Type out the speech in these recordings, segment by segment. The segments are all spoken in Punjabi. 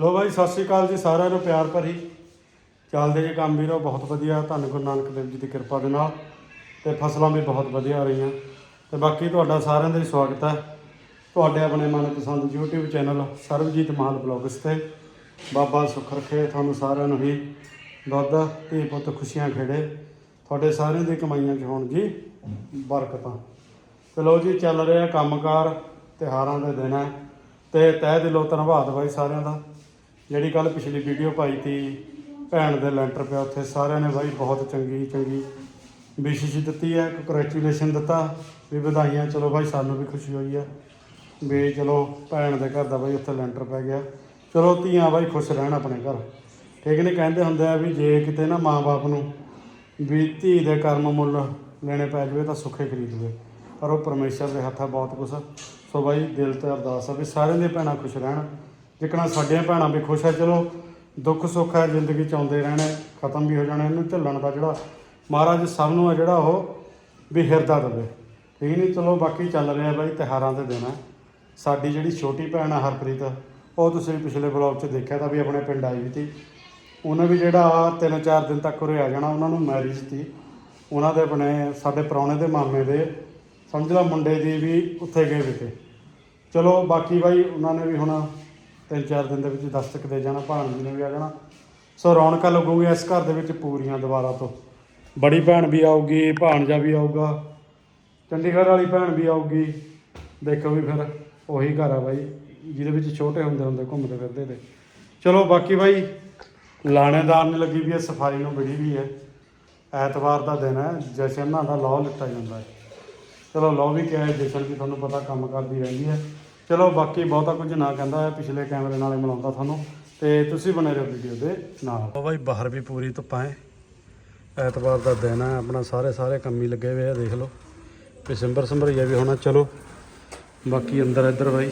ਲੋ ਬਾਈ, ਸਤਿ ਸ਼੍ਰੀ ਅਕਾਲ ਜੀ ਸਾਰਿਆਂ ਨੂੰ, ਪਿਆਰ ਭਰੀ। ਚੱਲਦੇ ਜੀ ਕੰਮ ਵੀਰੋ, ਬਹੁਤ ਵਧੀਆ। ਧੰਨ ਗੁਰੂ ਨਾਨਕ ਦੇਵ ਜੀ ਦੀ ਕਿਰਪਾ ਦੇ ਨਾਲ ਤੇ ਫਸਲਾਂ ਵੀ ਬਹੁਤ ਵਧੀਆ ਆ ਰਹੀਆਂ। ਤੇ ਬਾਕੀ ਤੁਹਾਡਾ ਸਾਰਿਆਂ ਦਾ ਹੀ ਸਵਾਗਤ ਹੈ। ਤੁਹਾਡੇ ਆਪਣੇ ਮਨਪਸੰਦ YouTube channel Sarabjit Mahal blogs ਤੇ। ਬਾਬਾ ਸੁੱਖ ਰੱਖੇ ਤੁਹਾਨੂੰ ਸਾਰਿਆਂ ਨੂੰ ਹੀ ਦੁੱਧ, ਧੀ ਪੁੱਤ ਖੁਸ਼ੀਆਂ ਖੇੜੇ। ਤੁਹਾਡੇ ਸਾਰਿਆਂ ਦੀ ਕਮਾਈਆਂ 'ਚ ਹੋਣ ਜੀ ਬਰਕਤਾਂ। ਤੇ ਲੋ ਜੀ, ਚੱਲ ਰਿਹਾ ਕੰਮਕਾਰ, ਤਿਉਹਾਰਾਂ ਦੇ ਦਿਨ ਹੈ। ਤੇ ਤਹਿ ਦਿਲੋਂ ਧੰਨਵਾਦ ਬਾਈ ਸਾਰਿਆਂ ਦਾ। ਜਿਹੜੀ ਕੱਲ ਪਿਛਲੀ ਵੀਡੀਓ ਪਾਈ ਤੀ, ਭੈਣ ਦੇ ਲੈਂਟਰ ਪਿਆ ਉੱਥੇ, ਸਾਰਿਆਂ ਨੇ ਬਾਈ ਬਹੁਤ ਚੰਗੀ ਚੰਗੀ ਵਿਸ਼ੇਸ਼ ਦਿੱਤੀ ਹੈ ਕੰਗ੍ਰੈਚੁਲੇਸ਼ਨ ਦਿੱਤਾ ਵੀ ਵਧਾਈਆਂ, ਚਲੋ ਬਾਈ ਸਾਨੂੰ ਵੀ ਖੁਸ਼ੀ ਹੋਈ ਹੈ ਵੀ ਚਲੋ ਭੈਣ ਦੇ ਘਰ ਦਾ ਬਾਈ ਉੱਥੇ ਲੈਂਟਰ ਪੈ ਗਿਆ। ਚਲੋ ਧੀਆਂ ਬਾਈ ਖੁਸ਼ ਰਹਿਣ ਆਪਣੇ ਘਰ। ਠੀਕ ਨਹੀਂ ਕਹਿੰਦੇ ਹੁੰਦੇ ਆ ਵੀ ਜੇ ਕਿਤੇ ਨਾ ਮਾਂ-ਬਾਪ ਨੂੰ ਵੀ ਧੀ ਦੇ ਕਰਮ ਮੁੱਲ ਲੈਣੇ ਪੈ ਜਾਵੇ ਤਾਂ ਸੁੱਖੇ ਖਰੀਦ ਲਵੇ। ਪਰ ਉਹ ਪਰਮੇਸ਼ਰ ਦੇ ਹੱਥਾਂ ਬਹੁਤ ਕੁਛ ਸੋ ਬਾਈ ਦਿਲ ਤੇ ਅਰਦਾਸ ਆ ਵੀ ਸਾਰਿਆਂ ਦੀਆਂ ਭੈਣਾਂ ਖੁਸ਼ ਰਹਿਣ। ਜਿਕਣਾ ਸਾਡੀਆਂ ਭੈਣਾਂ ਵੀ ਖੁਸ਼ ਹੈ, ਚਲੋ, ਦੁੱਖ ਸੁੱਖ ਹੈ, ਜ਼ਿੰਦਗੀ ਚ ਆਉਂਦੇ ਰਹਿਣੇ, ਖਤਮ ਵੀ ਹੋ ਜਾਣੇ, ਇਹਨੂੰ ਝੱਲਣ ਦਾ ਜਿਹੜਾ ਮਹਾਰਾਜ ਸਭ ਨੂੰ ਆ ਜਿਹੜਾ ਉਹ ਵੀ ਹਿਰਦਾ ਦੇਵੇ। ਠੀਕ ਨਹੀਂ ਚਲੋ, ਬਾਕੀ ਚੱਲ ਰਿਹਾ ਬਾਈ, ਤਿਉਹਾਰਾਂ ਦੇ ਦਿਨ ਹੈ। ਸਾਡੀ ਜਿਹੜੀ ਛੋਟੀ ਭੈਣ ਆ ਹਰਪ੍ਰੀਤ, ਉਹ ਤੁਸੀਂ ਪਿਛਲੇ ਬਲੌਗ 'ਚ ਦੇਖਿਆ ਤਾਂ ਵੀ ਆਪਣੇ ਪਿੰਡ ਆਈ ਵੀ ਸੀ। ਉਹਨੇ ਵੀ ਜਿਹੜਾ ਤਿੰਨ ਚਾਰ ਦਿਨ ਤੱਕ ਉਰੇ ਆ ਜਾਣਾ, ਉਹਨਾਂ ਨੂੰ ਮੈਰਿਜ ਸੀ। ਉਹਨਾਂ ਦੇ ਆਪਣੇ, ਸਾਡੇ ਪ੍ਰਾਹੁਣੇ ਦੇ ਮਾਮੇ ਦੇ, ਸਮਝ ਲਾ ਮੁੰਡੇ ਦੀ ਵੀ ਉੱਥੇ ਗਏ ਵੇ ਤੇ। ਚਲੋ, ਬਾਕੀ ਬਾਈ, ਉਹਨਾਂ ਨੇ ਵੀ ਹੁਣ ਤਿੰਨ ਚਾਰ ਦਿਨ ਦੇ ਵਿੱਚ ਦਸਤਕ ਦੇ ਜਾਣਾ, ਭਾਣਜੀ ਨੇ ਵੀ ਆ ਜਾਣਾ। ਸੋ ਰੌਣਕਾਂ ਲੱਗੂਗੀਆਂ ਇਸ ਘਰ ਦੇ ਵਿੱਚ ਪੂਰੀਆਂ ਦੁਬਾਰਾ ਤੋਂ। ਬੜੀ ਭੈਣ ਵੀ ਆਊਗੀ, ਭਾਣਜਾ ਵੀ ਆਊਗਾ, ਚੰਡੀਗੜ੍ਹ ਵਾਲੀ ਭੈਣ ਵੀ ਆਊਗੀ। ਦੇਖੋ ਵੀ ਫਿਰ ਉਹੀ ਘਰ ਆ ਬਾਈ, ਜਿਹਦੇ ਵਿੱਚ ਛੋਟੇ ਹੁੰਦੇ ਹੁੰਦੇ ਘੁੰਮਦੇ ਫਿਰਦੇ ਤੇ। ਚਲੋ ਬਾਕੀ ਬਾਈ, ਲਾਣੇਦਾਰ ਨੇ ਲੱਗੀ ਵੀ ਹੈ, ਸਫ਼ਾਈ ਨੂੰ ਬੜੀ ਵੀ ਹੈ। ਐਤਵਾਰ ਦਾ ਦਿਨ ਹੈ, ਜਸ਼ਨਾਂ ਦਾ ਲਾਹ ਲਿੱਤਾ ਜਾਂਦਾ ਹੈ। ਚਲੋ ਲਾਹ ਵੀ ਕਿਹਾ ਜਸ਼ਨ ਵੀ ਤੁਹਾਨੂੰ ਪਤਾ ਕੰਮ ਕਰਦੀ ਰਹਿੰਦੀ ਹੈ। ਚਲੋ ਬਾਕੀ ਬਹੁਤਾ ਕੁਝ ਨਾ ਕਹਿੰਦਾ ਹੈ ਪਿਛਲੇ ਕੈਮਰੇ ਨਾਲ ਹੀ ਮਿਲਾਉਂਦਾ ਤੁਹਾਨੂੰ। ਤੇ ਤੁਸੀਂ ਬਣੇ ਰਹੋ ਵੀਡੀਓ ਦੇ ਨਾਲ। ਉਹ ਬਾਈ, ਬਾਹਰ ਵੀ ਪੂਰੀ ਧੁੱਪਾਂ ਹੈ ਐਤਵਾਰ ਦਾ ਦਿਨ ਹੈ ਆਪਣਾ ਸਾਰੇ ਸਾਰੇ ਕੰਮ ਹੀ ਲੱਗੇ ਹੋਏ ਆ, ਦੇਖ ਲਓ। ਪਿਸੰਬਰ ਸੰਭਰੀਆ ਵੀ ਹੋਣਾ, ਚਲੋ। ਬਾਕੀ ਅੰਦਰ ਇੱਧਰ ਬਾਈ,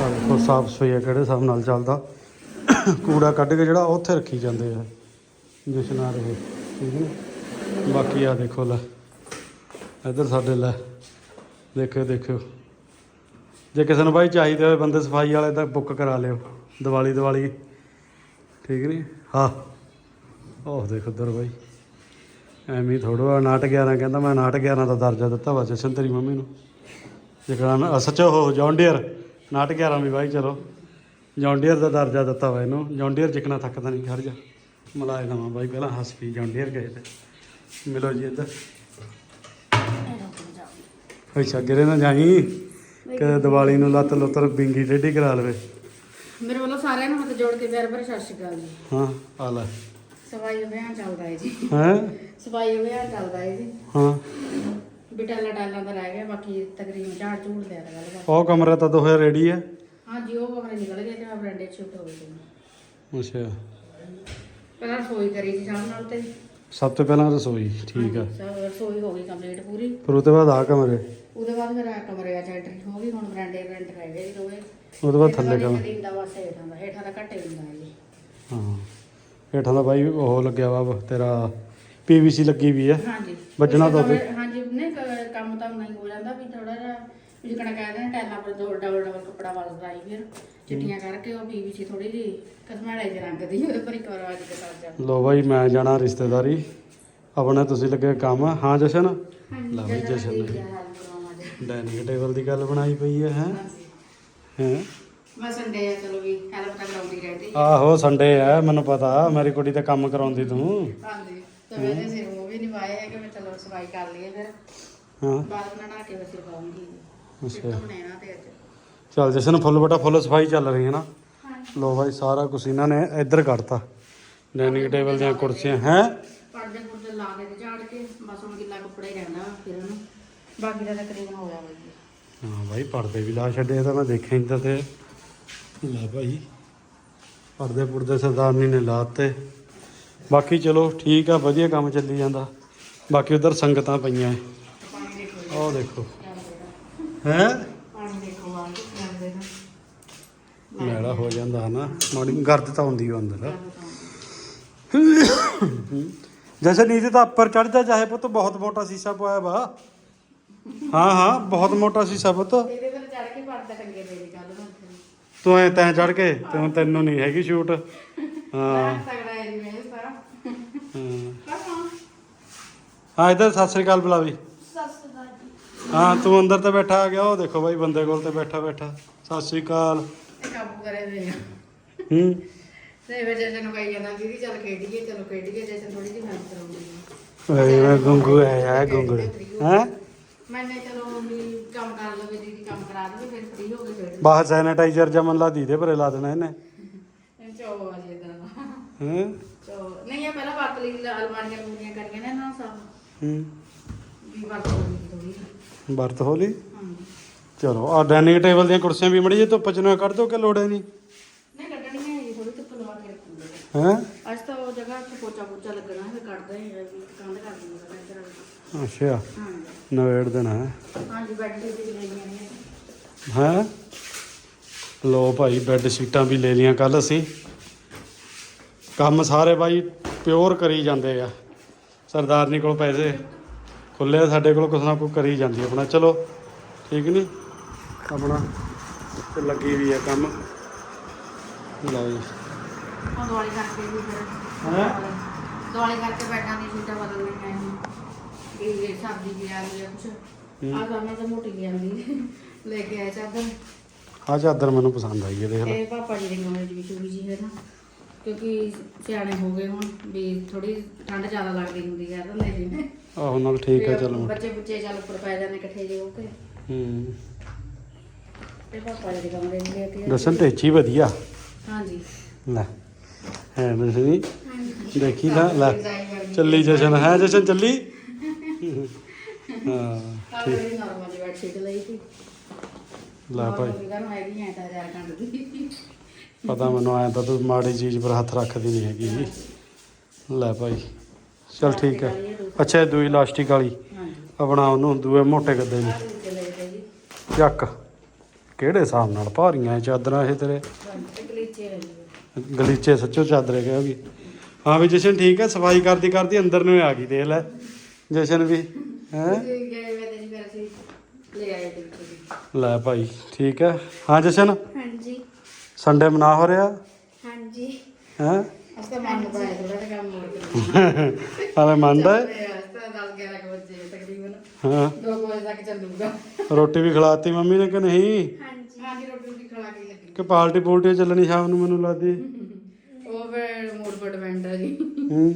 ਆਹ ਦੇਖੋ, ਸਾਫ਼ ਸਫ਼ਾਈ ਹੈ ਕਿਹੜੇ ਹਿਸਾਬ ਨਾਲ ਚੱਲਦਾ। ਕੂੜਾ ਕੱਢ ਕੇ ਜਿਹੜਾ ਉੱਥੇ ਰੱਖੀ ਜਾਂਦੇ ਆ। ਜਸ਼ਨ ਆ ਰਹੇ ਠੀਕ ਨੇ। ਬਾਕੀ ਆ ਦੇਖੋ ਲੈ, ਇੱਧਰ ਸਾਡੇ ਲੈ, ਦੇਖਿਓ ਦੇਖਿਓ। ਜੇ ਕਿਸੇ ਨੂੰ ਬਾਈ ਚਾਹੀਦੇ ਹੋਏ ਬੰਦੇ ਸਫ਼ਾਈ ਵਾਲੇ ਤਾਂ ਬੁੱਕ ਕਰਾ ਲਿਓ। ਦੀਵਾਲੀ ਦੀਵਾਲੀ। ਠੀਕ ਨਹੀਂ ਹਾਂ। ਉਹ ਦੇਖ ਉਧਰ ਬਾਈ। ਐਵੇਂ ਹੀ ਥੋੜਾ ਨਾਟ 11 ਕਹਿੰਦਾ, ਮੈਂ ਨਾਟ 11 ਦਾ ਦਰਜਾ ਦਿੱਤਾ ਵਾ ਜਸ਼ਨ ਤੇਰੀ ਮੰਮੀ ਨੂੰ। ਜਿਹੜਾ ਸੱਚ ਉਹ ਜੌਨ ਡੀਅਰ ਨਾਟ 11 ਵੀ ਬਾਈ, ਚਲੋ। ਜੌਨ ਡੀਅਰ ਦਾ ਦਰਜਾ ਦਿੱਤਾ ਵਾ ਇਹਨੂੰ। ਜੌਨ ਡੀਅਰ ਜਿਕਣਾ ਥੱਕਦਾ ਨਹੀਂ ਖੜ ਜਾ। ਮਲਾਏ ਦਵਾਂ ਬਾਈ, ਪਹਿਲਾਂ ਹੱਸ ਪੀ ਜੌਨ ਡੀਅਰ ਗਏ ਤੇ। ਮਿਲੋ ਜੀ ਇੱਧਰ। ਅੱਛਾ ਗਿਰੇ ਨਾ ਜਾਈ। ਕਿ ਦੀਵਾਲੀ ਨੂੰ ਲੱਤ ਲੁੱਤਰ ਬਿੰਗੀ ਟੇਢੀ ਕਰਾ ਲਵੇ। ਮੇਰੇ ਵੱਲੋਂ ਸਾਰਿਆਂ ਨੂੰ ਹੱਥ ਜੋੜ ਕੇ ਪਿਆਰ ਭਰੀ ਸਤਿ ਸ਼੍ਰੀ ਅਕਾਲ ਜੀ। ਹਾਂ। ਆ ਲੈ। ਸਫ਼ਾਈ ਅਭਿਆਨ ਚੱਲਦਾ ਹੈ ਜੀ। ਹੈ? ਸਫ਼ਾਈ ਅਭਿਆਨ ਚੱਲਦਾ ਹੈ ਜੀ। ਹਾਂ। ਬਿਟਾਲਾ ਡਾਲਾਂ ਦਾ ਰਹਿ ਗਿਆ ਬਾਕੀ ਤਕਰੀਬਨ ਝਾੜ ਝੂੜ ਲਿਆ ਗੱਲ ਉਹ ਕਮਰਾ ਤਾਂ ਦੋਹੇ ਰੈਡੀ ਹੈ ਹਾਂ ਜੀ ਉਹ ਕਮਰੇ ਨਿਕਲ ਗਏ ਤੇ ਮੈਂ ਬਰਾਂਡੇ 'ਚ ਸ਼ਿਫਟ ਹੋ ਗਈ ਅੱਛਾ। ਪਹਿਲਾਂ ਰਸੋਈ ਕਰੀ ਸੀ ਸ਼ਾਮ ਨਾਲ ਤੇ। ਸਭ ਤੋਂ ਪਹਿਲਾਂ ਰਸੋਈ ਠੀਕ ਆ। ਸਭ ਰਸੋਈ ਹੋ ਗਈ ਕੰਪਲੀਟ ਪੂਰੀ। ਫਿਰ ਉਹ ਤੋਂ ਬਾਅਦ ਆ ਕਮਰੇ। ਉਹਦੇ ਬਾਅਦ ਫਿਰ ਆ ਕਮਰੇ ਆ ਐਂਟਰੀ ਹੋ ਗਈ ਹੁਣ ਬਰਾਂਡੇ ਰੈਂਟ ਰਹਿ ਗਏ ਦੋਵੇਂ। ਉਹ ਤੋਂ ਬਾਅਦ ਥੱਲੇ ਕਮਰੇ। ਦਿਨ ਦਾ ਬਸ ਹੇਠਾਂ ਦਾ ਹੇਠਾਂ ਦਾ ਘੱਟੇ ਹੁੰਦਾ ਹੈ ਜੀ। ਹਾਂ। ਹੇਠਾਂ ਦਾ ਬਾਈ ਉਹ ਲੱਗਿਆ ਵਾ ਤੇਰਾ ਪੀਵੀਸੀ ਲੱਗੀ ਵੀ ਹੈ ਹਾਂਜੀ। ਵੱਜਣਾ ਤਾਂ ਕਮਰੇ- ਹਾਂਜੀ ਨਹੀਂ ਕ- ਕੰਮ ਤਾਂ ਨਹੀਂ ਹੋ ਜਾਂਦਾ ਵੀ ਥੋੜਾ ਜਿਹਾ ਵੀ ਜਿਕਣਾ ਕਹਿੰਦੇ ਨੇ ਟੈਲਾਂ ਪਰ ਦੋ ਡਬਲ ਡਬਲ ਕੱਪੜਾ ਵਸਦਾ ਹੀ ਫਿਰ। ਚਿੱਟੀਆਂ ਕਰਕੇ ਉਹ ਪੀਵੀਸੀ ਥੋੜੀ ਜਿਹੀ ਕਸਮੈਲੇ ਜਿਹੇ ਰੰਗ ਦੀ ਉਹਦੇ ਪਰ ਇੱਕ ਵਾਰ ਵੱਜ ਕੇ ਕਰ ਜਾ ਲੋ ਬਾਈ ਮੈਂ ਜਾਣਾ ਰਿਸ਼ਤੇਦਾਰੀ। ਆਪਣਾ ਤੁਸੀਂ ਲੱਗੇ ਕੰਮ। ਹਾਂ ਜਸ਼ਨ? ਲਾ ਬਈ ਜਸ਼ਨ ਨੇ। ਡਾਈਨਿੰਗ ਟੇਬਲ ਦੀ ਗੱਲ ਬਣਾਈ ਪਈ ਹੈ ਹੈ? ਹੈ? ਮੈਂ ਸੰਡੇ ਆ ਚਲੋ ਵੀ ਹੈਲਪ ਤਾਂ ਕਰਾਉਂਦੀ ਰਹਿੰਦੀ। ਆਹੋ ਸੰਡੇ ਹੈ ਮੈਨੂੰ ਪਤਾ। ਮੇਰੀ ਕੁੜੀ ਤੇ ਕੰਮ ਕਰਾਉਂਦੀ ਤੂੰ। ਹਾਂਜੀ ਤੇ ਮੇਰੇ ਸਿਰ ਉਹ ਵੀ ਨਿਭਾਏ ਹੈ ਕਿ ਮੈਂ ਚਲੋ ਸਫ਼ਾਈ ਕਰ ਲਈਏ ਫਿਰ। ਹਾਂ। ਨਾਲ ਨਹਾ ਕੇ ਬਸ ਪਾਉਂਗੀ। ਅੱਛਾ। ਬਣਾਣਾ ਤੇ ਅੱਜ। ਚੱਲ ਜਸ਼ਨ ਫੁੱਲ ਬਟਾ ਫੁੱਲ ਸਫ਼ਾਈ ਚੱਲ ਰਹੀ ਹੈ ਨਾ। ਲੋ ਬਾਈ ਸਾਰਾ ਕੁਝ ਇਹਨਾਂ ਨੇ ਇੱਧਰ ਕੱਢਤਾ। ਡਾਈਨਿੰਗ ਟੇਬਲ ਦੀਆਂ ਕੁਰਸੀਆਂ ਹੈ? ਪਰਦੇ ਪੁਰਦੇ ਲਾ ਕੇ ਤੇ ਝਾੜ ਕੇ ਬਸ ਹੁਣ ਗਿੱਲਾ ਕੱਪੜਾ ਹੀ ਰਹਿੰਦਾ ਫਿਰ ਉਹਨੂੰ। ਬਾਕੀ ਦਾ ਤਕਰੀਬਨ ਹੋ ਗਿਆ ਬਈ। ਹਾਂ ਬਾਈ ਪਰਦੇ ਵੀ ਲਾ ਛੱਡੇ ਤਾਂ ਮੈਂ ਦੇਖਿਆ ਨਹੀਂ ਤਾਂ ਤੇ। ਲੈ ਭਾਈ ਪਰਦੇ ਪੁਰਦੇ ਸਰਦਾਰਨੀ ਨੇ ਲਾਤੇ। ਬਾਕੀ ਚਲੋ ਠੀਕ ਆ ਵਧੀਆ ਕੰਮ ਚੱਲੀ ਜਾਂਦਾ। ਬਾਕੀ ਉਧਰ ਸੰਗਤਾਂ ਪਈਆਂ ਆਹ ਦੇਖੋ। ਹੈ? ਪਾਣੀ ਦੇਖੋ ਜਾਂਦੇ ਮੈਲਾ ਹੋ ਜਾਂਦਾ ਹਨਾ ਮਾੜੀ ਗਰਦ ਤਾਂ ਹੁੰਦੀ ਓ ਅੰਦਰ। ਜੈਸੇ ਨੀਚੇ ਤਾਂ ਉੱਪਰ ਚੜਦਾ ਚਾਹੇ ਪੁੱਤ ਬਹੁਤ ਮੋਟਾ ਸ਼ੀਸ਼ਾ ਪਾਇਆ ਵਾ। ਹਾਂ ਹਾਂ ਬਹੁਤ ਮੋਟਾ ਸ਼ੀਸ਼ਾ ਪੁੱਤ। ਇਹਦੇ ਤੇ ਚੜ ਕੇ ਪਰਦਾ ਟੰਗੇ ਪਏ ਦੀ ਕੱਲ ਨੂੰ ਉੱਥੇ। ਤੂੰ ਐ ਤੈਂ ਚੜ ਕੇ ਤੈਨੂੰ ਤੈਨੂੰ ਨਹੀਂ ਹੈਗੀ ਸ਼ੂਟ ਹਾਂ। ਤਗੜਾ ਹੈ ਸਾਰਾ ਹਾਂ। ਹਾਂ ਇਧਰ ਸਤਿ ਸ੍ਰੀ ਅਕਾਲ ਬੁਲਾਵੀ। ਹਾਂ ਤੂੰ ਅੰਦਰ ਤੇ ਬੈਠਾ ਆ ਗਿਆ ਉਹ ਦੇਖੋ ਬਾਈ ਬੰਦੇ ਕੋਲ ਤੇ ਬੈਠਾ ਬੈਠਾ। ਸਤਿ ਸ੍ਰੀ ਅਕਾਲ। ਕਾਬੂ ਕਰੇ ਦੇ ਹੂੰ? ਤੇ ਫਿਰ ਜੇ ਨੂੰ ਕਹੀ ਜਾਂਦਾ ਦੀਦੀ ਚੱਲ ਖੇਡੀਏ ਚਲੋ ਖੇਡੀਏ ਜੇ ਥੋੜੀ ਜਿਹੀ ਮਿਹਨਤ ਕਰਾਉਂਦੀ ਓਏ ਮੈਂ ਗੁੰਗੂ ਹੈ ਯਾਰ ਗੁੰਗੂ। ਹੈ? ਮੈਨੇ ਚਲੋ ਵੀ ਕੰਮ ਕਰ ਲਵੇ ਦੀਦੀ ਕੰਮ ਕਰਾ ਦੇਵੇ ਫਿਰ ਫ੍ਰੀ ਹੋ ਕੇ ਖੇਡ ਬਾਹਰ ਸੈਨੀਟਾਈਜ਼ਰ ਜਮਨ ਲਾ ਦੀਦੇ ਭਰੇ ਲਾ ਦੇਣਾ ਇਹਨੇ। ਇਹ ਚੋ ਅਜੇ ਦਾ। ਹਾਂ? ਚੋ ਨਹੀਂ ਇਹ ਪਹਿਲਾਂ ਲਈ ਅਲਮਾਰੀਆਂ ਪੂਰੀਆਂ ਕਰੀਆਂ ਨੇ ਨਾ ਸਭ। ਹੂੰ। ਵੀ ਵਰਤ ਹੋ ਵਰਤ ਹੋ ਲਈ। ਹਾਂ ਚਲੋ ਆ ਡਾਈਨਿੰਗ ਟੇਬਲ ਦੀਆਂ ਕੁਰਸੀਆਂ ਵੀ ਮੜੀ ਜੇ ਧੁੱਪ ਚ ਨਾ ਕੱਢ ਦੋ ਕਿ ਲੋੜ ਹੈ ਨਹੀਂ? ਨਹੀਂ ਕੱਢਣੀਆਂ ਹੈ ਥੋੜੀ ਧੁੱਪ ਲਵਾ ਕੇ ਰੱਖੂਗੇ ਹੈ? ਅੱਜ ਤਾਂ ਉਹ ਜਗ੍ਹਾ ਤੇ ਪੋਚਾ ਪੋਚਾ ਲੱਗਣਾ ਫਿਰ ਕੱਢਦਾ ਹੀ ਹੈ ਵੀ ਕੰਧ ਕਰ ਦੂੰਗਾ ਇੱਧਰ ਵਾਲੀ। ਅੱਛਾ। ਹਾਂ ਨਵੇੜ ਦੇਣਾ ਹੈ। ਹਾਂਜੀ ਬੈੱਡ ਤੇ ਵੀ ਲਈਆਂ ਨੇ। ਹੈ? ਲੋ ਭਾਈ ਬੈੱਡ ਸ਼ੀਟਾਂ ਵੀ ਲੈ ਲੀਆਂ ਕੱਲ ਅਸੀਂ। ਕੰਮ ਸਾਰੇ ਭਾਈ ਪਿਓਰ ਕਰੀ ਜਾਂਦੇ ਆ। ਸਰਦਾਰਨੀ ਕੋਲ ਪੈਸੇ। ਖੁੱਲੇ ਆ, ਸਾਡੇ ਕੋਲ ਕੁਛ ਨਾ ਕੁਛ ਕਰੀ ਜਾਂਦੀ ਆਪਣਾ। ਚਲੋ ਠੀਕ ਨਹੀਂ ਆਪਣਾ ਤੇ ਲੱਗੀ ਵੀ ਆ ਕੰਮ। ਲਓ ਜੀ। ਦਿਵਾਲੀ ਕਰਕੇ ਵੀ ਫਿਰ। ਹੈਂ? ਦਿਵਾਲੀ ਕਰਕੇ ਬੈਠਾਂ ਦੀ ਸੀਟਾਂ ਬਦਲ ਲਈਆਂ ਸੀ। ਇਹ ਸਬਜ਼ੀ ਵੀ ਆ ਗਈ ਆ ਕੁਛ। ਆ ਸਾਹਮਣੇ ਤਾਂ ਮੋਟੀ ਵੀ ਆਂਦੀ ਲੈ ਕੇ ਚਾਦਰ। ਆਹ ਚਾਦਰ ਮੈਨੂੰ ਪਸੰਦ ਆਈ ਹੈ ਦੇਖ ਲੈ। ਇਹ ਪਾਪਾ ਜੀ ਦੇ ਕਮਰੇ 'ਚ ਵੀ ਸ਼ੁਰੂ ਜੀ ਹੈ ਨਾ। ਕਿਉਂਕਿ ਸਿਆਣੇ ਹੋ ਗਏ ਹੁਣ ਵੀ ਥੋੜੀ ਠੰਡ ਜ਼ਿਆਦਾ ਲੱਗਦੀ ਹੁੰਦੀ ਹੈ ਤਾਂ ਲੈ ਜੀ ਆਹੋ ਨਾਲ ਠੀਕ ਹੈ ਚਲੋ ਬੱਚੇ ਬੁੱਚੇ ਚੱਲ ਉੱਪਰ ਪੈ ਜਾਂਦੇ ਇਕੱਠੇ ਜਿਹੇ ਹੋ ਕੇ। ਹੂੰ। ਤੇ ਪਾਪਾ ਜੀ ਦੇ ਕਮਰੇ 'ਚ ਲੈ ਕੇ ਆਏ। ਦੱਸਣ ਟੇਚੀ ਵਧੀਆ। ਹਾਂਜੀ। ਲੈ ਹੈ ਦੱਸਣੀ ਦੇਖੀ ਨਾ ਲੈ। ਚੱਲੀ ਜਸ਼ਨ ਹੈ ਜਸ਼ਨ ਚੱਲੀ? ਹਾਂ ਆਹ ਮੇਰੀ ਨਾਰਮਲ ਜਿਹੀ ਬੈਡਸ਼ੀਟ ਲਈ ਸੀ। ਲੈ ਭਾਈ। ਨੂੰ ਹੈਗੀ ਐ ਤਾਂ ਹਜ਼ਾਰ ਕੰਡ ਦੀ। ਪਤਾ ਮੈਨੂੰ ਆਇਆ ਤਾਂ ਤੂੰ ਮਾੜੀ ਚੀਜ਼ ਪਰ ਹੱਥ ਰੱਖਦੀ ਨਹੀਂ ਹੈਗੀ। ਜੀ ਲੈ ਭਾਈ। ਚਲ ਠੀਕ ਹੈ। ਅੱਛਾ ਇਹ ਦੂਈ ਲਾਸਟਿਕ ਵਾਲੀ। ਹਾਂਜੀ ਆਪਣਾ ਉਹਨੂੰ ਦੂਏ ਮੋਟੇ ਗੱਦੇ ਨੂੰ। ਆਹ ਦੂਜੇ ਲੈ ਕੇ ਜੀ ਚੱਕ। ਕਿਹੜੇ ਹਿਸਾਬ ਨਾਲ ਭਾਰੀਆਂ ਇਹ ਚਾਦਰਾਂ ਇਹ ਤੇਰੇ? ਜੀ ਗਲੀਚੇ ਸੱਚੋ ਚਾਦਰੇ ਕਹੋਗੀ ਹਾਂ ਵੀ ਜਸ਼ਨ ਠੀਕ ਹੈ ਸਫ਼ਾਈ ਕਰਦੀ ਕਰਦੀ ਅੰਦਰ ਨੂੰ ਆ ਗਈ ਦੇਖ ਲੈ। ਜਸ਼ਨ ਵੀ ਹੈ? ਤੁਸੀਂ ਗਏ ਵੇ ਤੇ ਜੀ ਫਿਰ ਅਸੀਂ ਲੈ ਆਏ ਤੇ ਜੀ ਲੈ ਭਾਈ ਠੀਕ ਹੈ। ਹਾਂ ਜਸ਼ਨ? ਹਾਂਜੀ। ਸੰਡੇ ਮਨਾ ਹੋ ਰਿਹਾ? ਹਾਂਜੀ। ਹੈ? ਅਸ ਤਾਂ ਮਨ ਪਾਇਆ ਥੋੜਾ ਜਿਹਾ ਕੰਮ ਹੋਰ ਹਾਲੇ ਮੰਨਦਾ ਹੈ? ਅਸ ਤਾਂ 10 11 ਕੁ ਵਜੇ ਤਕਰੀਬਨ। ਹਾਂ। 2 ਵਜੇ ਤੱਕ ਚੱਲੂਗਾ। ਰੋਟੀ ਵੀ ਖਿਲਾਤੀ ਮੰਮੀ ਨੇ ਕਿ ਨਹੀਂ? ਹਾਂਜੀ। ਹਾਂਜੀ ਰੋਟੀ ਰੋਟੀ ਖਾ ਕੇ ਲੱਗੀ। ਕਿ ਪਾਰਟੀ ਪੂਲਟੀ ਚੱਲਣੀ ਸ਼ਾਮ ਨੂੰ ਮੈਨੂੰ ਲੱਗਦੀ ਉਹ ਫਿਰ ਮੂਡ ਪਰ ਡਿਪੈਂਡ ਹੈ ਜੀ। ਹੂੰ।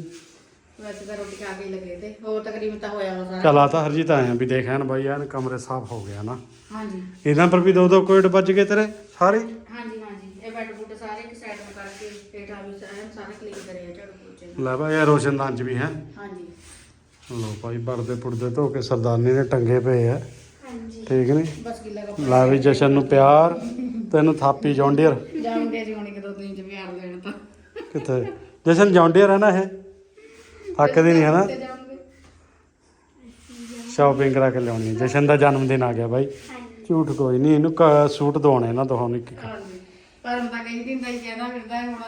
ਵੈਸੇ ਤਾਂ ਰੋਟੀ ਖਾ ਕੇ ਹੀ ਲੱਗੇ ਤੇ ਹੋਰ ਤਕਰੀਬਨ ਤਾਂ ਹੋਇਆ ਵਾ ਸਾਰਾ। ਚਲ ਆ ਤਾਂ ਹਰਜੀਤ ਆਏ ਆ ਵੀ ਦੇਖਿਆ ਨਾ ਬਾਈ ਯਾਰ ਕਮਰੇ ਸਾਫ਼ ਹੋ ਗਿਆ ਨਾ। ਹਾਂਜੀ। ਇਹਨਾਂ ਪਰ ਵੀ ਦੋ ਦੋ ਕੋਇਡ ਵੱਜ ਗਏ ਤੇਰੇ ਸਾਰੇ? ਹਾਂਜੀ ਹਾਂਜੀ ਇਹ ਬੈੱਡ ਬੁੱਡ ਸਾਰੇ ਇੱਕ ਸਾਈਡ ਨੂੰ ਕਰਕੇ ਹੇਠਾਂ ਵੀ ਸਾਰੇ ਸਾਰੇ ਕਲੀਨ ਕਰੇ ਆ ਝਾੜੂ ਪੋਚੇ ਨਾਲ। ਲੈ ਭਾਈ ਇਹ ਰੋਸ਼ਨਦਾਨ ਚ ਵੀ ਹੈ। ਹਾਂਜੀ। ਲੋ ਭਾਈ ਪਰਦੇ ਪੁਰਦੇ ਧੋ ਕੇ ਸਰਦਾਰਨੀ ਦੇ ਟੰਗੇ ਪਏ ਆ। ਹਾਂਜੀ। ਠੀਕ ਨਹੀਂ ਬਸ ਗਿੱਲਾ ਕੱਪੜਾ। ਲਾ ਵੀ ਜਸ਼ਨ ਨੂੰ ਪਿਆਰ ਤੈਨੂੰ ਥਾਪੀ ਜੌਂਡੀਅਰ। ਜਾਉਂਗੇ ਜੀ ਹੁਣ ਇੱਕ ਦੋ ਦਿਨ ਚ ਪਿਆਰ ਲੈਣ ਤਾਂ। ਕਿੱਥੇ? ਜਸ਼ਨ ਜੌਂਡੀਅਰ ਹੈ ਨਾ ਇਹ? ਥੱਕਦੀ ਨਹੀਂ ਹੈ ਨਾ? ਸ਼ਾਪਿੰਗ ਕਰਾ ਕੇ ਲਿਆਉਣੀ ਹੈ। ਜਸ਼ਨ ਦਾ ਜਨਮ ਦਿਨ ਆ ਗਿਆ ਬਾਈ। ਹਾਂਜੀ। ਝੂਠ ਕੋਈ ਨਹੀਂ ਇਹਨੂੰ ਕ- ਸੂਟ ਦਵਾਉਣੇ ਇਹਨਾਂ ਦੋਹਾਂ ਨੂੰ ਇੱਕ ਇੱਕ। ਹਾਂਜੀ। ਪਰ ਮੈਂ ਤਾਂ ਕਹੀ ਦਿੰਦਾ ਹੀ ਕਹਿੰਦਾ ਫਿਰਦਾ ਹੈ, ਹੁਣ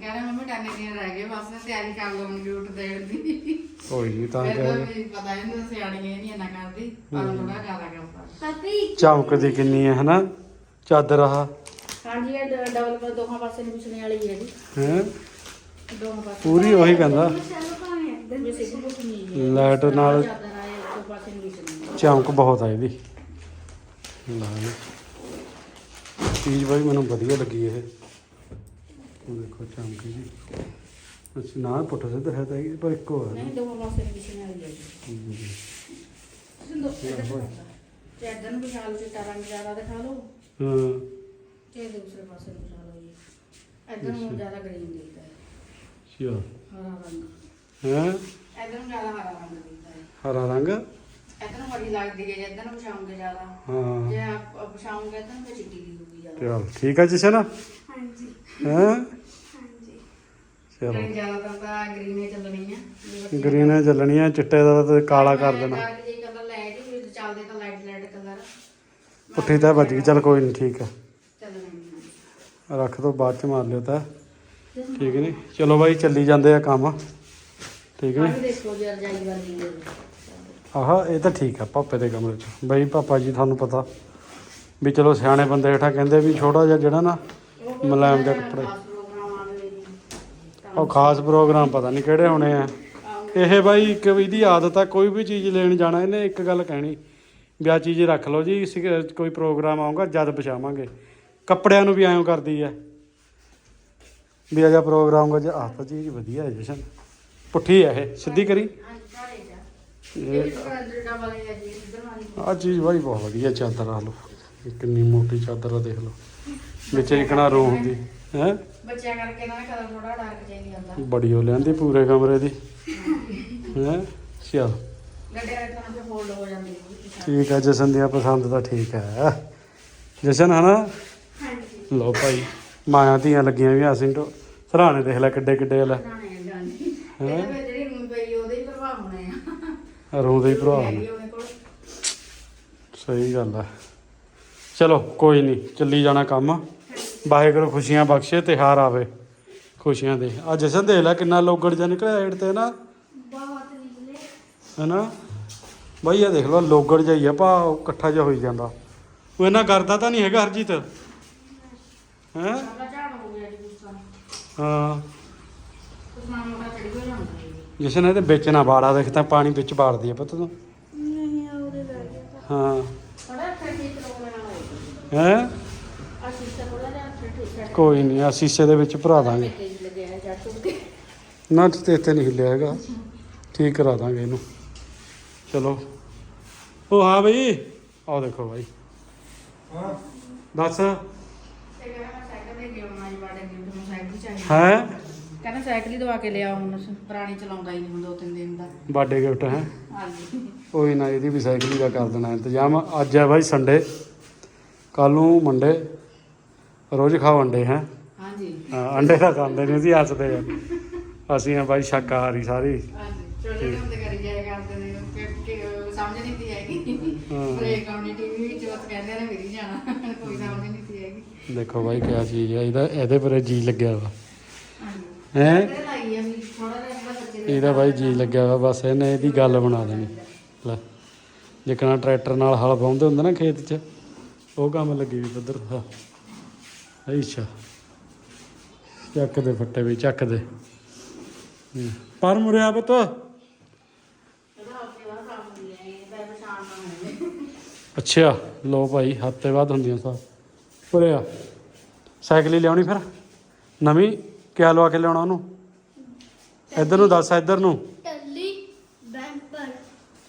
ਕਹਿੰਦਾ ਮੰਮੀ ਟਾਨੇ ਦਿਨ ਰਹਿ ਗਏ ਬਸ ਤਿਆਰੀ ਕਰ ਲਵਾਂਗੀ ਉੱਠ ਦੇਣ ਦੀ। ਕੋਈ ਨਹੀਂ ਤਾਂ ਫਿਰ ਤਾਂ ਕਿ ਵੀ ਪਤਾ ਇਹਨੂੰ ਸਿਆਣੀ ਇਹ ਨਹੀਂ ਇੰਨਾ ਕਰਦੀ ਪਰ ਥੋੜਾ ਜ਼ਿਆਦਾ ਕਰਦਾ। ਪਾਪੀ ਚਮਕਦੀ ਕਿੰਨੀ ਹੈ ਹਨਾ? ਚਾਦਰ ਆਹ। ਹਾਂਜੀ ਇਹ ਡ- ਡਬਲ ਪਰ ਦੋਹਾਂ ਪਾਸੇ ਨੂੰ ਵਿਛਣੇ ਵਾਲੀ ਹੈ ਜੀ। ਹੈ? ਦੋਹਾਂ ਪਾਸੇ। ਪੂਰੀ ਉਹੀ ਕਹਿੰਦਾ। ਚਲੋ ਭਾਵੇਂ ਇੱਧਰ ਵੀ ਸਿੱਧੀ ਬੁੱਕ ਨਹੀਂ ਹੈ ਲਾਈਟ ਨਾਲ ਚਾਦਰ ਆਏ ਦੋ ਪਾਸੇ ਨੂੰ ਵਿਛਣੀ ਚਮਕ ਬਹੁਤ ਆ ਇਹਦੀ। ਲਾ। ਲਓ। ਚੀਜ਼ ਬਾਈ ਮੈਨੂੰ ਵਧੀਆ ਲੱਗੀ ਇਹ। ਉਹ ਦੇਖੋ ਚਮਕ ਜੀ। ਅੱਛਾ ਨਾ ਪੁੱਠਾ ਸਿੱਧਾ ਹੈ ਤਾਂ ਇਹ ਪਰ ਇੱਕੋ ਹੈ। ਨਹੀਂ ਪਾਸੇ ਹੈ। ਤੁਸੀਂ ਦੋ ਚਾਦਰ ਨੂੰ ਵਿਛਾ ਲਓ ਚਿੱਟਾ ਰੰਗ ਜ਼ਿਆਦਾ ਦਿਖਾ ਲਓ ਹਾਂ। ਤੇ ਦੂਸਰੇ ਪਾਸੇ ਨੂੰ ਵਿਛਾ ਲਓ ਜੀ। ਇੱਧਰ ਨੂੰ ਜ਼ਿਆਦਾ ਗ੍ਰੀਨ ਦਿਖਦਾ ਹੈ। ਸ਼ਿਆ ਹਰਾ ਰੰਗ। ਹੈ? ਇੱਧਰ ਨੂੰ ਜ਼ਿਆਦਾ ਹਰਾ ਰੰਗ ਦਿਖਦਾ ਹੈ। ਹਰਾ ਰੰਗ? ਇੱਧਰ ਨੂੰ ਬੜੀ ਲੱਗਦੀ ਹੈ ਇੱਧਰ ਨੂੰ ਜ਼ਿਆਦਾ। ਹਾਂ। ਜੇ ਆਪ ਨੂੰ ਫਿਰ ਚਿੱਟੀ ਜ਼ਿਆਦਾ ਚਲ ਠੀਕ ਹੈ ਜਸ਼ਨ ਹਾਂਜੀ। ਹੈ? ਹਾਂਜੀ। ਚਲੋ। ਜ਼ਿਆਦਾਤਰ ਤਾਂ ਗ੍ਰੀਨ ਚੱਲਣੀ ਬੱਚੇ- ਗ੍ਰੀਨ ਹੈ ਚੱਲਣੀ ਹੈ ਚਿੱਟੇ ਦਾ ਤਾਂ ਕਾਲਾ ਕਰ ਦੇਣਾ। ਡਾਰਕ ਜਿਹੀ ਕਲਰ ਲੈ ਜੀ ਫਿਰ ਚੱਲਦੇ ਤਾਂ ਲਾਈਟ ਲਾਈਟ ਕਲਰ। ਪੁੱਠੀ ਤਾਂ ਵੱਜ ਗਈ। ਚਲ ਕੋਈ ਨਹੀਂ ਠੀਕ ਹੈ ਚੱਲਣੇ ਰੱਖ ਦੋ ਬਾਅਦ ਚ ਮਾਰ ਲਿਓ ਤਾਂ। ਠੀਕ ਨਹੀਂ ਚਲੋ ਬਾਈ ਚੱਲੀ ਜਾਂਦੇ ਆ ਕੰਮ। ਠੀਕ ਆਹ ਨਹੀਂ ਵੀ ਦੇਖੋ ਜੀ ਰਜਾਈ ਵਾਲੀ। ਹੈ ਆਹ ਇਹ ਤਾਂ ਠੀਕ ਆ ਪਾਪੇ ਦੇ ਕਮਰੇ ਚ। ਬਈ ਪਾਪਾ ਜੀ ਤੁਹਾਨੂੰ ਪਤਾ। ਵੀ ਚਲੋ ਸਿਆਣੇ ਬੰਦੇ ਹੇਠਾਂ ਕਹਿੰਦੇ ਵੀ ਛੋਟਾ ਜਿਹਾ ਜਿਹੜਾ ਨਾ ਮੁਲਾਇਮ ਖਾਸ ਕੱਪੜਾ। ਆ ਉਹ ਖਾਸ ਪ੍ਰੋਗਰਾਮ ਪਤਾ ਨਹੀਂ ਕਿਹੜੇ ਹੋਣੇ ਆ। ਇਹ ਬਾਈ ਇੱਕ ਇਹਦੀ ਆਦਤ ਆ ਕੋਈ ਵੀ ਚੀਜ਼ ਲੈਣ ਜਾਣਾ ਇਹਨੇ ਇੱਕ ਗੱਲ ਕਹਿਣੀ ਵੀ ਆਹ ਚੀਜ਼ ਰੱਖ ਲਓ ਜੀ ਕੋਈ ਪ੍ਰੋਗਰਾਮ ਆਊਗਾ ਜਦ ਪਛਾਵਾਂਗੇ। ਕੱਪੜਿਆਂ ਨੂੰ ਵੀ ਐਂ ਕਰਦੀ ਆ। ਵੀ ਅਜਾ ਪ੍ਰੋਗਰਾਮ ਜੇ ਆਹ ਤਾਂ ਚੀਜ਼ ਵਧੀਆ ਹੈ ਜਸ਼ਨ। ਪੁੱਠੀ ਹੈ ਇਹ ਸਿੱਧੀ ਕਰੀ। ਵੀ ਆ ਚੀਜ਼ ਬਾਈ ਬਹੁਤ ਵਧੀਆ ਚਾਦਰ ਆ ਲਓ ਇਹ ਕਿੰਨੀ ਮੋਟੀ ਚਾਦਰ ਆ ਦੇਖ ਲਓ। ਵਿੱਚ ਇਕਣਾ ਰੋ ਹੁੰਦੀ ਹੈ? ਬੱਚਿਆਂ ਕਰਕੇ ਨਾ ਕਲਰ ਥੋੜਾ ਡਾਰਕ ਨਹੀਂ ਆਉਂਦਾ। ਬੜੀ ਹੋ ਲੈਂਦੀ ਪੂਰੇ ਕਮਰੇ ਦੀ। ਹੈ? ਚਲ। ਗੱਡੇ ਵਾਲੇ ਤਾਂ ਤੇ ਫੋਲਡ ਹੋ ਜਾਂਦੀ ਹੈ। ਠੀਕ ਹੈ ਜਸ਼ਨ ਦੀਆਂ ਪਸੰਦ ਤਾਂ ਠੀਕ ਹੈ ਜਸ਼ਨ ਹਨਾ? ਹਾਂਜੀ। ਲਓ ਭਾਈ ਮਾਇਆ ਧੀਆਂ ਲੱਗੀਆਂ ਵੀ ਅਸੀਂ ਤੋਂ ਸਰਾਣੇ ਦੇਖ ਲੈ ਕਿੱਡੇ ਕਿੱਡੇ ਲੈ ਵਿੱਚ ਜਿਹੜੀ ਰੂਮ ਪਈ ਉਹਦੇ ਹੀ ਪ੍ਰਭਾਵ ਹੋਣੇ ਆ ਰੋਂਦੇ ਹੀ ਹੈਗੀ ਨੇ ਸਹੀ ਗੱਲ ਹੈ ਚਲੋ ਕੋਈ ਨਹੀਂ ਚੱਲੀ ਜਾਣਾ ਕੰਮ। ਵਾਹਿਗੁਰੂ ਖੁਸ਼ੀਆਂ ਬਖਸ਼ੇ ਤਿਹਾਰ ਆਵੇ। ਖੁਸ਼ੀਆਂ ਦੇ। ਆ ਜਸ਼ਨ ਦੇਖ ਲੈ ਕਿੰਨਾ ਲੋਗੜ ਜਿਹਾ ਨਿਕਲਿਆ ਏਡ ਤੇ ਨਾ ਬਹੁਤ ਨਿਕਲੇ ਹੈਨਾ? ਬਈ ਇਹ ਦੇਖ ਲਓ ਲੋਗੜ ਹੀ ਆ ਭਾ ਉਹ ਇਕੱਠਾ ਜਿਹਾ ਹੋਈ ਜਾਂਦਾ। ਉਹ ਇਹਨਾਂ ਕਰਦਾ ਤਾਂ ਨਹੀਂ ਹੈਗਾ ਹਰਜੀਤ? ਹੈ? ਹੋ। ਜੀ ਜੀ ਜਸ਼ਨ ਇਹਦੇ ਵਿੱਚ ਨਾ ਬਾੜਾ ਦੇਖ ਤਾਂ ਪਾਣੀ ਵਿੱਚ ਬਾੜਦੀ ਆ ਪਤਾ ਤੂੰ। ਨਹੀਂ ਆਉਰੇ ਲੱਗ ਹਾਂ ਥੋੜਾ ਫਿਰ ਠੀਕ ਰੋਗ ਲੈਣਾ ਹੋਏਗਾ ਹੈ? ਕੋਈ ਨਹੀਂ ਆ ਸ਼ੀਸ਼ੇ ਦੇ ਵਿੱਚ ਭਰਾ ਦਾਂਗੇ। ਨਾ ਤੇ ਇੱਥੇ ਨਹੀਂ ਹਿੱਲਿਆ ਹੈਗਾ। ਠੀਕ ਕਰਾ ਦਾਂਗੇ ਇਹਨੂੰ। ਚਲੋ। ਉਹ ਹਾਂ ਬਈ। ਆਓ ਦੇਖੋ ਬਾਈ। ਹਾਂ ਦੱਸ। ਹੈ? ਕਹਿੰਦਾ ਸਾਈਕਲ ਹੀ ਦਵਾ ਕੇ ਲਿਆ ਹੁਣ ਪੁਰਾਣੀ ਚਲਾਉਂਦਾ ਹੀ ਨਹੀਂ ਹੁਣ ਦੋ ਤਿੰਨ ਦਿਨ ਦਾ। ਬਰਥਡੇ ਗਿਫਟ ਹੈ। ਹਾਂਜੀ। ਕੋਈ ਨਾ ਇਹਦੀ ਵੀ ਸਾਈਕਲ ਦਾ ਕਰ ਦੇਣਾ ਇੰਤਜ਼ਾਮ। ਅੱਜ ਹੈ ਬਾਈ ਸੰਡੇ ਕੱਲ ਨੂੰ ਮੰਡੇ ਰੋਜ਼ ਖਾਓ ਅੰਡੇ ਹੈ? ਹਾਂਜੀ। ਅੰਡੇ ਤਾਂ ਖਾਂਦੇ ਨਹੀਂ ਅਸੀਂ ਹੱਸਦੇ ਆ। ਅਸੀਂ ਆ ਬਾਈ ਸ਼ਾਕਾਹਾਰੀ ਸਾਰੀ। ਹਾਂਜੀ ਛੋਟੇ ਤੇ ਕਰੀ ਜਾਇਆ ਕਰਦੇ ਨੇ ਕਿ ਕਿ ਸਮਝ ਨਹੀਂ ਤੀ ਹੈਗੀ। ਹਾਂ। ਬ੍ਰੇਕ ਆਉਣੀ ਟੀਵੀ ਵਿੱਚ ਉਹ ਕਹਿੰਦੇ ਨੇ ਮੇਰੀ ਜਾਣਾ ਕੋਈ ਸਮਝ ਨਹੀਂ ਤੀ ਹੈਗੀ। ਦੇਖੋ ਬਾਈ ਕਿਆ ਚੀਜ਼ ਹੈ ਇਹਦਾ ਇਹਦੇ ਪਰ ਜੀ ਲੱਗਿਆ ਵਾ। ਹਾਂਜੀ। ਹੈ? ਇਹ ਲਾਈ ਆ ਵੀ ਥੋੜਾ ਜਿਹਾ ਇਹਦਾ ਬੱਚੇ ਦੇ ਇਹਦਾ ਬਾਈ ਜੀ ਲੱਗਿਆ ਵਾ ਬਸ ਇਹਨੇ ਇਹਦੀ ਗੱਲ ਬਣਾ ਦੇਣੀ। ਲੈ ਜਿਕਣਾ ਟਰੈਕਟਰ ਨਾਲ ਹਲ ਵਾਉਂਦੇ ਹੁੰਦੇ ਨਾ ਖੇਤ 'ਚ। ਉਹ ਕੰਮ ਲੱਗੀ ਵੀ ਪੱਧਰ ਹਾਂ। ਅੱਛਾ। ਚੱਕ ਦੇ ਫੱਟੇ ਵੀ ਚੱਕ ਦੇ। ਹੂੰ। ਪਰ ਮੁਰਿਆ ਪੁੱਤ। ਇਹਦਾ ਹਫ਼ਤੇ ਬਾਅਦ ਕੰਮ ਹੁੰਦੀ ਹੈ ਇਹ ਤਾਂ ਪਛਾਣ ਨਾ ਹੋਵੇ ਅੱਛਾ। ਲੋ ਭਾਈ ਹਫ਼ਤੇ ਬਾਅਦ ਹੁੰਦੀਆਂ ਸਾ। ਪੁਰਿਆ ਸਾਈਕਲ ਹੀ ਲਿਆਉਣੀ ਫਿਰ। ਨਵੀਂ? ਕਿਆ ਲਵਾ ਕੇ ਲਿਆਉਣਾ ਉਹਨੂੰ? ਇੱਧਰ ਨੂੰ ਦੱਸ ਇੱਧਰ ਨੂੰ। ਟੱਲੀ ਬੈਂਪਰ।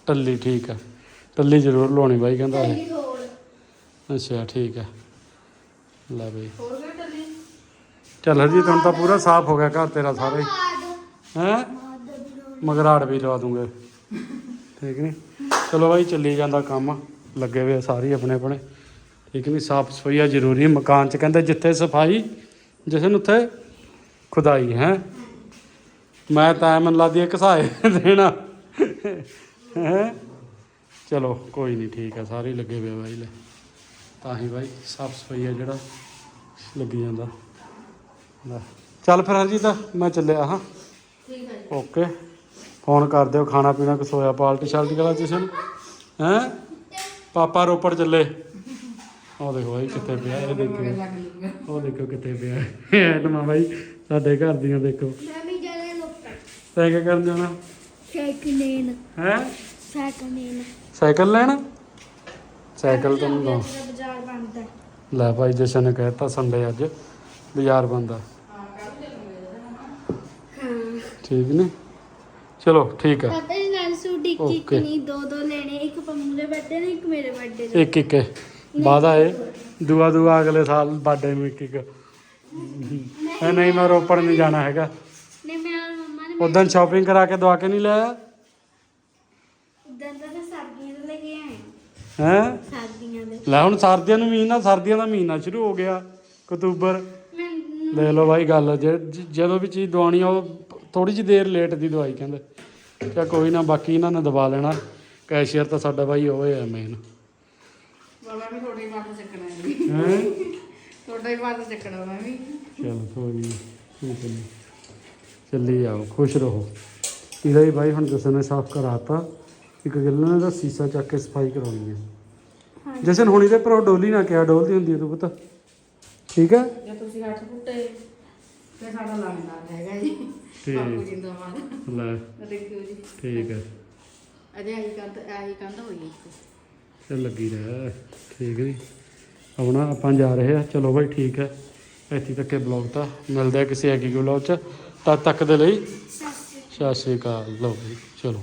ਟੱਲੀ ਠੀਕ ਆ। ਟੱਲੀ ਜ਼ਰੂਰ ਲਾਉਣੀ ਬਾਈ ਕਹਿੰਦਾ ਹੋਰ ਅੱਛਾ ਠੀਕ ਹੈ। ਲੈ ਬਈ। ਹੋਰ ਕੋਈ ਟੱਲੀ ਚੱਲ ਹਰਜੀਤ ਹੁਣ ਤਾਂ ਪੂਰਾ ਸਾਫ਼ ਹੋ ਗਿਆ ਘਰ ਤੇਰਾ ਸਾਰਾ ਹੀ। ਹੈ? ਮਗਰਾੜ ਵੀ ਲਵਾ ਦੂੰਗੇ। ਠੀਕ ਨਹੀਂ ਚਲੋ ਬਾਈ ਚੱਲੀ ਜਾਂਦਾ ਕੰਮ। ਲੱਗੇ ਹੋਏ ਸਾਰੇ ਹੀ ਆਪਣੇ ਆਪਣੇ। ਠੀਕ ਨਹੀਂ ਸਾਫ਼ ਸਫ਼ਾਈ ਆ ਜ਼ਰੂਰੀ। ਹੈ ਮਕਾਨ 'ਚ ਕਹਿੰਦੇ ਜਿੱਥੇ ਸਫ਼ਾਈ ਜਿਸਨ ਉੱਥੇ ਖੁਦਾਈ ਹੈ? ਮੈਂ ਤਾਂ ਮੈਨੂੰ ਲੱਗਦੀ ਹੈ ਘਸਾਏ ਦੇਣਾ। ਹੈ? ਚਲੋ ਕੋਈ ਨਹੀਂ ਠੀਕ ਆ। ਸਾਰੇ ਹੀ ਲੱਗੇ ਹੋਏ ਬਾਈ ਲੈ। ਤਾਂ ਹੀ ਬਾਈ ਸਾਫ਼ ਸਫ਼ਾਈ ਆ ਜਿਹੜਾ ਲੱਗੀ ਜਾਂਦਾ। ਲੈ ਚੱਲ ਫਿਰ ਹਰਜੀਤ ਮੈਂ ਚੱਲਿਆ ਹਾਂ। ਠੀਕ ਹੈ ਜੀ। ਓਕੇ। ਫੋਨ ਕਰ ਦਿਓ ਖਾਣਾ ਪੀਣਾ ਕੁਛ ਹੋਇਆ ਪਾਲਟੀ ਸ਼ਾਲਟੀ ਕਰਾ ਤੁਸੀਂ ਹੈ? ਪਾਪਾ ਰੋਪੜ ਚੱਲੇ। ਉਹ ਦੇਖੋ ਭਾਈ ਕਿੱਥੇ ਪਿਆ ਇਹ ਦੇਖੋ। ਉਹ ਦੇਖੋ ਕਿੱਥੇ ਪਿਆ। ਐਟਮਾ ਭਾਈ ਸਾਡੇ ਘਰ ਦੀਆਂ ਦੇਖੋ। ਮੈਂ ਵੀ ਜਾਣਾ ਲੋਕਾਂ ਤੈਂ ਕੀ ਕਰਨ ਜਾਣਾ? ਸਾਈਕਲ ਲੈਣ। ਹੈ? ਸਾਈਕਲ ਲੈਣ। ਸਾਈਕਲ ਲੈਣ? ਸਾਈਕਲ ਤਾਂ ਨਹੀਂ ਲਾਉਣਾ। ਬਾਜ਼ਾਰ ਬੰਦ ਲੈ ਭਾਈ ਜਸ਼ਨ ਨੇ ਕਹਿਤਾ ਸੰਡੇ ਅੱਜ ਬਾਜ਼ਾਰ ਬੰਦ। ਹਾਂ ਹਾਂ ਠੀਕ ਨੇ? ਚਲੋ ਠੀਕ ਆ। ਪਤਾ ਜੀ ਨਾਲ ਸੂਟ ਇੱਕ ਇੱਕ Okay. ਨਹੀਂ ਦੋ ਦੋ ਲੈਣੇ ਇੱਕ ਪੰਮੂ ਦੇ ਬਰਥਡੇ ਨੇ ਇੱਕ ਮੇਰੇ ਬਰਥਡੇ ਦੇ ਇੱਕ ਇੱਕ। ਵਾਦਾ ਏ ਦੁਆ ਦੁਆ ਅਗਲੇ ਸਾਲ ਬਰਥਡੇ ਨੂੰ ਇੱਕ ਇੱਕ। ਇਹ ਨਹੀਂ ਮੈਂ ਰੋਪੜ ਨਹੀਂ ਜਾਣਾ ਹੈਗਾ। ਨੇ ਮੈਂ ਔਰ ਮੰਮਾ ਨੇ ਉਦੋਂ ਸ਼ਾਪਿੰਗ ਕਰਾ ਕੇ ਦਵਾ ਕੇ ਨਹੀਂ ਲਿਆ ਉਦੋਂ ਤਾਂ ਤਾਂ ਸਰਦੀਆਂ ਦੇ ਲੈ ਕੇ ਆਏ ਹੈ? ਸਰਦੀਆਂ ਦੇ। ਲੈ ਹੁਣ ਸਰਦੀਆਂ ਨੂੰ ਮਹੀਨਾ ਸਰਦੀਆਂ ਦਾ ਮਹੀਨਾ ਸ਼ੁਰੂ ਹੋ ਗਿਆ ਅਕਤੂਬਰ। ਮੈਂ ਲੈ ਲਓ ਬਾਈ ਗੱਲ ਜੇ- ਜ- ਜਦੋਂ ਵੀ ਚੀਜ਼ ਦਵਾਉਣੀ ਆ ਉਹ ਥੋੜੀ ਜਿਹੀ ਦੇਰ ਲੇਟ ਦੀ ਦਵਾਈ ਕਹਿੰਦੇ। ਚਾ ਕੋਈ ਨਾ ਬਾਕੀ ਇਹਨਾਂ ਨੇ ਦਵਾ ਲੈਣਾ। ਕੈਸ਼ੀਅਰ ਤਾਂ ਸਾਡਾ ਬਾਈ ਉਹ ਹੈ ਮੇਨ ਬਾਬਾ ਵੀ ਹੀ ਮੱਥ ਚੱਕਣਾ ਹੈ? ਜੀ ਹੈ ਮੱਥ ਚੱਕਣਾ ਮੈਂ ਵੀ। ਚਲ ਕੋਈ ਨਹੀਂ ਠੀਕ ਹੈ ਜੀ। ਚੱਲੀ ਜਾਓ ਖੁਸ਼ ਰਹੋ। ਇਹਦਾ ਹੀ ਬਾਈ ਹੁਣ ਜਸਨ ਨੇ ਸਾਫ਼ ਕਰਾਤਾ। ਇੱਕ ਗੱਲ ਨਾ ਇਹਦਾ ਸੀਸਾ ਚੱਕ ਕੇ ਸਫ਼ਾਈ ਕਰਾਉਣੀ ਹੈ। ਜਸਨ ਹੁਣੀ ਦੇ ਪਰ ਡੋਲੀ ਨਾ ਕਿਹਾ ਡੋਲਦੀ ਹੁੰਦੀ ਹੈ ਤੂੰ ਪਤਾ? ਠੀਕ ਹੈ? ਜੇ ਤੁਸੀਂ ਅੱਠ ਫੁੱਟੇ ਤੇ ਸਾਡਾ ਲਾਣੇਦਾਰ ਹੈਗਾ ਜੀ। ਠੀਕ। ਬਾਪੂ ਜਿੰਦਾਬਾਦ ਲੈ। ਦੇਖਿਓ ਜੀ। ਠੀਕ ਹੈ। ਅਜੇ ਆਹੀ ਕੰਧ ਆਹੀ ਕੰਧ ਹੋਈ ਇੱਕ। ਤੇ ਲੱਗੀ ਰਹਿ। ਠੀਕ ਹੈ ਜੀ। ਹੁਣ ਆਪਾਂ ਜਾ ਰਹੇ ਆ ਚਲੋ ਭਾਈ ਠੀਕ ਹੈ। ਇੱਥੇ ਤੱਕ ਇਹ ਬਲੌਗ ਤਾਂ ਮਿਲਦੇ ਕਿਸੇ ਅੱਗੇ ਬਲੌਗ ਚ ਤਦ ਤੱਕ ਦੇ ਲਈ ਸਤਿ ਸ਼੍ਰੀ ਸਤਿ ਸ਼੍ਰੀ ਅਕਾਲ। ਲਓ ਜੀ ਚਲੋ।